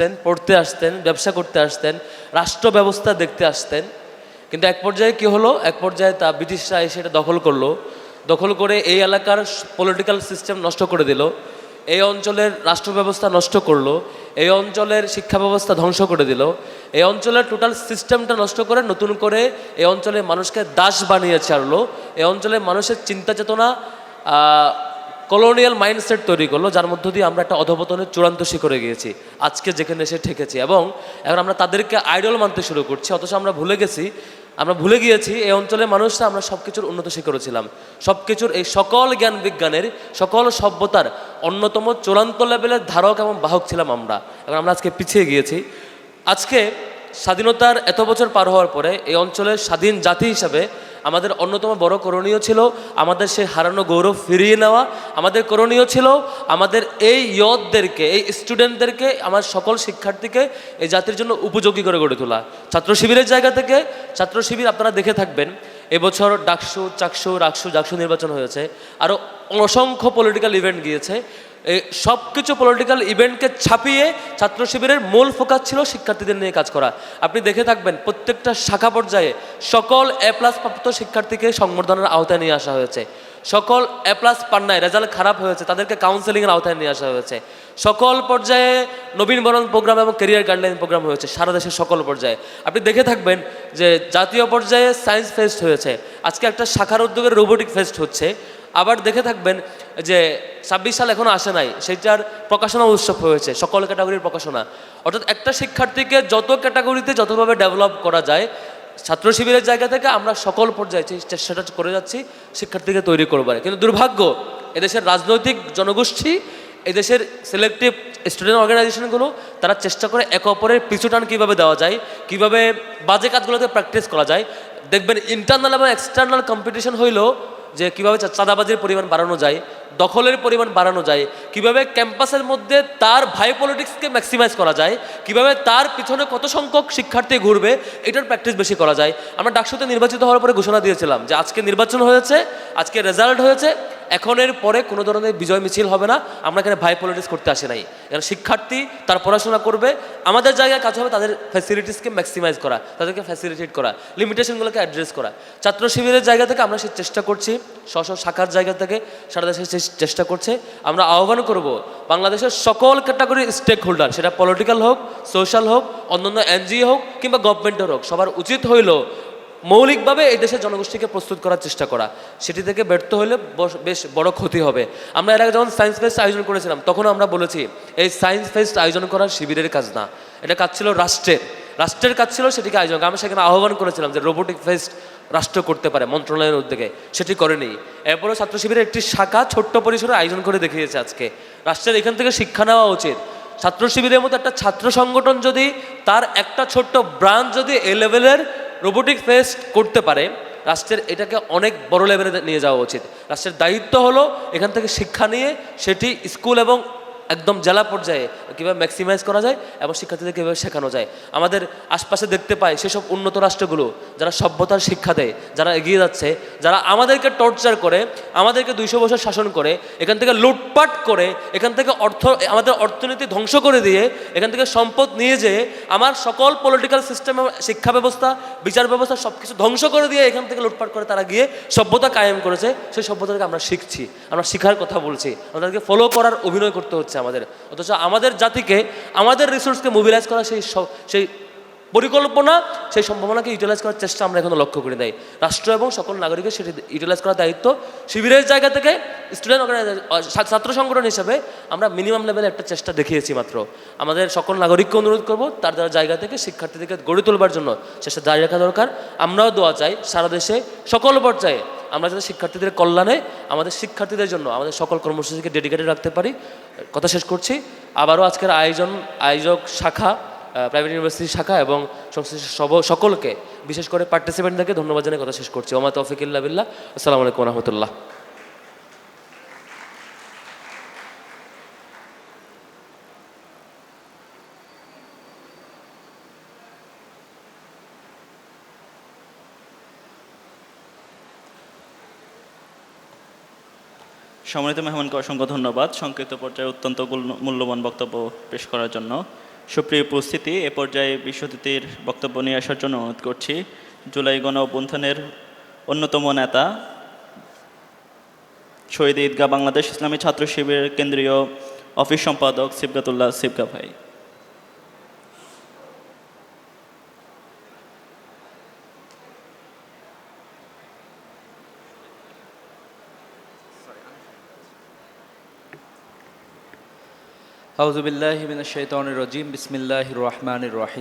আসতেন, পড়তে আসতেন, ব্যবসা করতে আসতেন, রাষ্ট্র ব্যবস্থা দেখতে আসতেন। কিন্তু এক পর্যায়ে কি হলো? এক পর্যায়ে তা ব্রিটিশরা এসে এটা দখল করল। দখল করে এই এলাকার পলিটিক্যাল সিস্টেম নষ্ট করে দিল। এই অঞ্চলের রাষ্ট্র ব্যবস্থা নষ্ট করল। এই অঞ্চলের শিক্ষা ব্যবস্থা ধ্বংস করে দিল। এই অঞ্চলের টোটাল সিস্টেমটা নষ্ট করে নতুন করে এই অঞ্চলের মানুষকে দাস বানিয়ে ছাড়লো। এই অঞ্চলের মানুষের চিন্তা চেতনা কলোনিয়াল মাইন্ডসেট তৈরি করল, যার মধ্য দিয়ে আমরা একটা অধপতনের চূড়ান্ত শিখরে গিয়েছি, আজকে যেখানে এসে ঠেকেছি। এবং এখন আমরা তাদেরকে আইডল মানতে শুরু করছি, অথচ আমরা ভুলে গেছি, আমরা ভুলে গিয়েছি, এই অঞ্চলের মানুষরা আমরা সব কিছুর উন্নত শিখরে ছিলাম। সব কিছুর এই সকল জ্ঞান বিজ্ঞানের, সকল সভ্যতার অন্যতম চূড়ান্ত লেভেলের ধারক এবং বাহক ছিলাম আমরা। এবং আমরা আজকে পিছিয়ে গিয়েছি। আজকে স্বাধীনতার এত বছর পার হওয়ার পরে এই অঞ্চলের স্বাধীন জাতি হিসাবে আমাদের অন্যতম বড় করণীয় ছিল আমাদের সেই হারানো গৌরব ফিরিয়ে নেওয়া। আমাদের করণীয় ছিল আমাদের এই ইয়তদেরকে, এই স্টুডেন্টদেরকে আমার সকল শিক্ষার্থীকে এই জাতির জন্য উপযোগী করে গড়ে তোলা। ছাত্র শিবিরের জায়গা থেকে ছাত্র শিবির আপনারা দেখে থাকবেন, এবছর ডাকসু, চাকসু, রাকসু, জাকসু নির্বাচন হয়েছে। আরও অসংখ্য পলিটিক্যাল ইভেন্ট গিয়েছে। সব কিছু পলিটিক্যাল ইভেন্টকে ছাপিয়ে ছাত্র শিবিরের মূল ফোকাস ছিল শিক্ষার্থীদের নিয়ে কাজ করা। আপনি দেখে থাকবেন প্রত্যেকটা শাখা পর্যায়ে সকল এ প্লাস প্রাপ্ত শিক্ষার্থীকে সংবর্ধনার আওতায় নিয়ে আসা হয়েছে। সকল এ প্লাস পান্নায় রেজাল্ট খারাপ হয়েছে, তাদেরকে কাউন্সেলিংয়ের আওতায় নিয়ে আসা হয়েছে। সকল পর্যায়ে নবীনবরণ প্রোগ্রাম এবং কেরিয়ার গাইডলাইন প্রোগ্রাম হয়েছে, সারা দেশের সকল পর্যায়ে। আপনি দেখে থাকবেন যে জাতীয় পর্যায়ে সায়েন্স ফেস্ট হয়েছে, আজকে একটা শাখার উদ্যোগের রোবোটিক ফেস্ট হচ্ছে। আবার দেখে থাকবেন যে ছাব্বিশ সাল এখনও আসে নাই সেটার প্রকাশনা উৎসব হয়েছে, সকল ক্যাটাগরির প্রকাশনা। অর্থাৎ একটা শিক্ষার্থীকে যত ক্যাটাগরিতে যতভাবে ডেভেলপ করা যায়, ছাত্র শিবিরের জায়গা থেকে আমরা সকল পর্যায়ে চেষ্টাটা করে যাচ্ছি, শিক্ষার্থীকে তৈরি করবার কিন্তু দুর্ভাগ্য, এদেশের রাজনৈতিক জনগোষ্ঠী, এদেশের সিলেক্টিভ স্টুডেন্ট অর্গানাইজেশনগুলো তারা চেষ্টা করে একে অপরের পিছুটান কীভাবে দেওয়া যায়, কীভাবে বাজে কাজগুলোতে প্র্যাকটিস করা যায়। দেখবেন ইন্টারনাল এবং এক্সটার্নাল কম্পিটিশন হইলেও যে কীভাবে চাঁদাবাজির পরিমাণ বাড়ানো যায় দখলের পরিমাণ বাড়ানো যায়। কীভাবে ক্যাম্পাসের মধ্যে তার ভাই পলিটিক্সকে ম্যাক্সিমাইজ করা যায়, কীভাবে তার পিছনে কত সংখ্যক শিক্ষার্থী ঘুরবে, এটার প্র্যাকটিস বেশি করা যায়। আমরা ডাকসুতে নির্বাচিত হওয়ার পরে ঘোষণা দিয়েছিলাম যে আজকে নির্বাচন হয়েছে, আজকে রেজাল্ট হয়েছে এখনের পরে কোনো ধরনের বিজয় মিছিল হবে না, আমরা এখানে ভাই পলিটিক্স করতে আসি নাই। এখানে শিক্ষার্থী তার পড়াশোনা করবে, আমাদের জায়গায় কাজ হবে তাদের ফ্যাসিলিটিসকে ম্যাক্সিমাইজ করা, তাদেরকে ফ্যাসিলিটেট করা লিমিটেশনগুলোকে অ্যাড্রেস করা। ছাত্র শিবিরের জায়গা থেকে আমরা সে চেষ্টা করছি, স্ব শাখার জায়গা থেকে সারা দেশে চে- চেষ্টা করছে, আমরা আহ্বান করব বাংলাদেশের সকল ক্যাটাগরির স্টেক হোল্ডার সেটা পলিটিক্যাল হোক সোশ্যাল হোক, অন্যান্য এনজিও হোক, কিংবা গভর্নমেন্টের হোক, সবার উচিত হইল মৌলিকভাবে এই দেশের জনগোষ্ঠীকে প্রস্তুত করার চেষ্টা করা। সেটি থেকে ব্যর্থ হলে বেশ বড় ক্ষতি হবে। আমরা এর আগে যখন সায়েন্স ফেস্ট আয়োজন করেছিলাম, তখন আমরা বলেছি, এই সায়েন্স ফেস্ট আয়োজন করা শিবিরের কাজ না। এটা কাজ ছিল রাষ্ট্রের। রাষ্ট্রের কাজ ছিল সেটিকে আয়োজন আমি সেখানে আহ্বান করেছিলাম যে রোবোটিক ফেস্ট রাষ্ট্র করতে পারে, মন্ত্রণালয়ের উদ্যোগে। সেটি করেনি। এরপরেও ছাত্র শিবিরের একটি শাখা ছোট্ট পরিসরে আয়োজন করে দেখিয়েছে আজকে। রাষ্ট্রের এখান থেকে শিক্ষা নেওয়া উচিত। ছাত্র শিবিরের মতো একটা ছাত্র সংগঠন যদি তার একটা ছোট্ট ব্রাঞ্চ যদি এ লেভেলের রোবোটিক ফেস্ট করতে পারে, রাষ্ট্রের এটাকে অনেক বড় লেভেলে নিয়ে যাওয়া উচিত। রাষ্ট্রের দায়িত্ব হলো এখান থেকে শিক্ষা নিয়ে সেটি স্কুল এবং একদম জেলা পর্যায়ে কীভাবে ম্যাক্সিমাইজ করা যায় এবং শিক্ষার্থীদের কীভাবে শেখানো যায়। আমাদের আশপাশে দেখতে পাই সেসব উন্নত রাষ্ট্রগুলো যারা সভ্যতার শিক্ষা দেয়, যারা এগিয়ে যাচ্ছে, যারা আমাদেরকে টর্চার করে, আমাদেরকে দুইশো বছর শাসন করে, এখান থেকে লুটপাট করে, এখান থেকে অর্থ, আমাদের অর্থনীতি ধ্বংস করে দিয়ে, এখান থেকে সম্পদ নিয়ে যেয়ে আমার সকল পলিটিক্যাল সিস্টেম শিক্ষা ব্যবস্থা, বিচার ব্যবস্থা সব কিছু ধ্বংস করে দিয়ে এখান থেকে লুটপাট করে তারা গিয়ে সভ্যতা কায়েম করেছে। সেই সভ্যতাকে আমরা শিখছি, আমরা শিখার কথা বলছি, আমাদেরকে ফলো করার অভিনয় করতে হচ্ছে আমাদের। অথচ আমাদের জাতিকে, আমাদের রিসোর্সকে মোবিলাইজ করা সেই সেই পরিকল্পনা, সেই সম্ভাবনাকে ইউটিলাইজ করার চেষ্টা আমরা এখনও লক্ষ্য করি নাই। রাষ্ট্র এবং সকল নাগরিকের সেটি ইউটিলাইজ করার দায়িত্ব শিবিরের জায়গা থেকে স্টুডেন্ট অর্গানাইজেশন ছাত্র সংগঠন হিসেবে আমরা মিনিমাম লেভেলে একটা চেষ্টা দেখিয়েছি মাত্র। আমাদের সকল নাগরিককে অনুরোধ করব, তার দ্বারা জায়গা থেকে শিক্ষার্থীদেরকে গড়ে তোলবার জন্য চেষ্টা জারি রাখা দরকার। আমরাও দোয়া চাই সারা দেশে সকল পর্যায়ে আমরা যাতে শিক্ষার্থীদের কল্যাণে, আমাদের শিক্ষার্থীদের জন্য, আমাদের সকল কর্মসূচিকে ডেডিকেটেড রাখতে পারি। কথা শেষ করছি। আবারও আজকের আয়োজন, আয়োজক শাখা প্রাইভেট ইউনিভার্সিটি শাখা এবং সংশ্লিষ্ট সব- সকলকে, বিশেষ করে পার্টিসিপেন্টদেরকে ধন্যবাদ জানিয়ে কথা শেষ করছি। ওমা তফিকুল্লাহ বিল্লাহ। আসসালামু আলাইকুম রহমতুল্লাহ। সম্মানিত মেহমানকে অসংখ্য ধন্যবাদ। সংক্ষিপ্ত পর্যায়ে অত্যন্ত মূল্যবান বক্তব্য পেশ করার জন্য। সুপ্রিয় উপস্থিতি, এ পর্যায়ে বিশ্বতিথির বক্তব্য নিয়ে আসার জন্য অনুরোধ করছি। জুলাই গণ অভ্যন্থানের অন্যতম নেতা, শহীদ ঈদগাহ বাংলাদেশ ইসলামী ছাত্র শিবিরের কেন্দ্রীয় অফিস সম্পাদক সিবগাতুল্লাহ সিবগা ভাই। আউজুবিল্লাহ মিনাশ শাইতানির রাজিম বিসমিল্লাহির রহমানির রহিম।